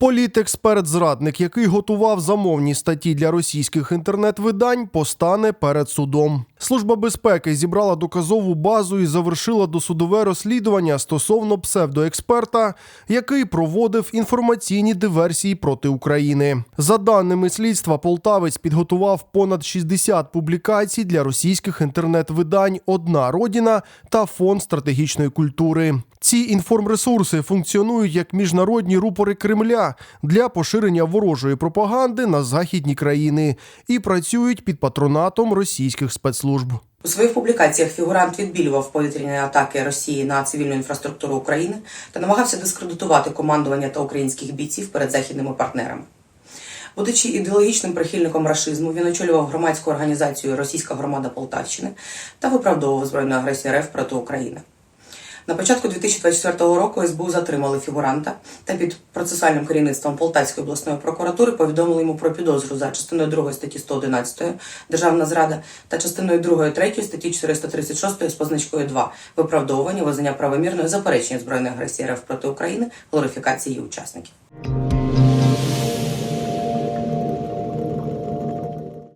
Політексперт-зрадник, який готував замовні статті для російських інтернет-видань, постане перед судом. Служба безпеки зібрала доказову базу і завершила досудове розслідування стосовно псевдоексперта, який проводив інформаційні диверсії проти України. За даними слідства, полтавець підготував понад 60 публікацій для російських інтернет-видань Одна родина та Фонд стратегічної культури. Ці інформресурси функціонують як міжнародні рупори Кремля для поширення ворожої пропаганди на західні країни і працюють під патронатом російських спецслужб. У своїх публікаціях фігурант відбілював повітряні атаки Росії на цивільну інфраструктуру України та намагався дискредитувати командування та українських бійців перед західними партнерами. Будучи ідеологічним прихильником рашизму, він очолював громадську організацію Російська громада Полтавщини та виправдовував збройну агресію РФ проти України. На початку 2024 року СБУ затримали фігуранта та під процесуальним керівництвом Полтавської обласної прокуратури повідомили йому про підозру за частиною 2 статті 111 Державна зрада та частиною 2 3 статті 436 з позначкою 2 виправдовування, визнання правомірної заперечення збройної агресії РФ проти України, глорифікації її учасників.